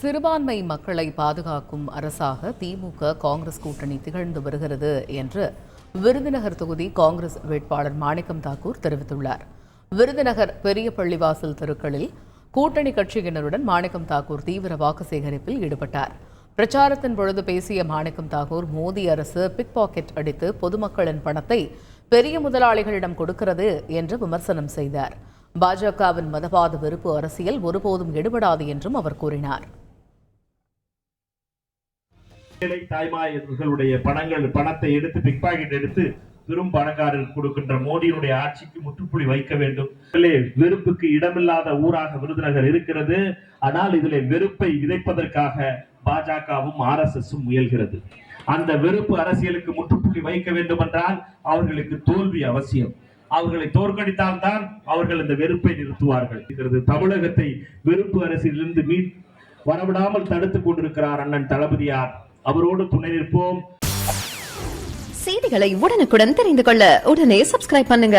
சிறுபான்மை மக்களை பாதுகாக்கும் அரசாக திமுக காங்கிரஸ் கூட்டணி திகழ்ந்து வருகிறது என்று விருதுநகர் தொகுதி காங்கிரஸ் வேட்பாளர் மாணிக்கம் தாக்கூர் தெரிவித்துள்ளார். விருதுநகர் பெரிய பள்ளிவாசல் தெருக்களில் கூட்டணி கட்சியினருடன் மாணிக்கம் தாக்கூர் தீவிர வாக்கு சேகரிப்பில் ஈடுபட்டார். பிரச்சாரத்தின் பொழுது பேசிய மாணிக்கம் தாகூர் மோடி அரசு பிக் பாக்கெட் அடித்து பொதுமக்களின் பணத்தை பெரிய முதலாளிகளிடம் கொடுக்கிறது என்று விமர்சனம் செய்தார். பாஜகவின் மதவாத வெறுப்பு அரசியல் ஒருபோதும் எடுபடாது என்றும் அவர் கூறினார். ஏழை தாய்மார்களுடைய பணங்கள் பணத்தை எடுத்து பிக் பாக்கெட் எடுத்து பெரும் பணக்காரர்கள் கொடுக்கின்ற மோடியினுடைய ஆட்சிக்கு முற்றுப்புள்ளி வைக்க வேண்டும். இதிலே வெறுப்புக்கு இடமில்லாத ஊராக விருதுநகர் இருக்கிறது. ஆனால் இதிலே வெறுப்பை விதைப்பதற்காக பாஜகவும் ஆர் எஸ் எஸ் முயல்கிறது. அந்த வெறுப்பு அரசியலுக்கு முற்றுப்புள்ளி வைக்க வேண்டும் என்றால் அவர்களுக்கு தோல்வி அவசியம். அவர்களை தோற்கடித்தால்தான் அவர்கள் இந்த வெறுப்பை நிறுத்துவார்கள். தமிழகத்தை வெறுப்பு அரசியலிருந்து மீட் வரவிடாமல் தடுத்துக் கொண்டிருக்கிறார் அண்ணன் தளபதியார். அவரோடு துணை நிற்போம். செய்திகளை உடனுக்குடன் தெரிந்து கொள்ள உடனே சப்ஸ்கிரைப் பண்ணுங்க.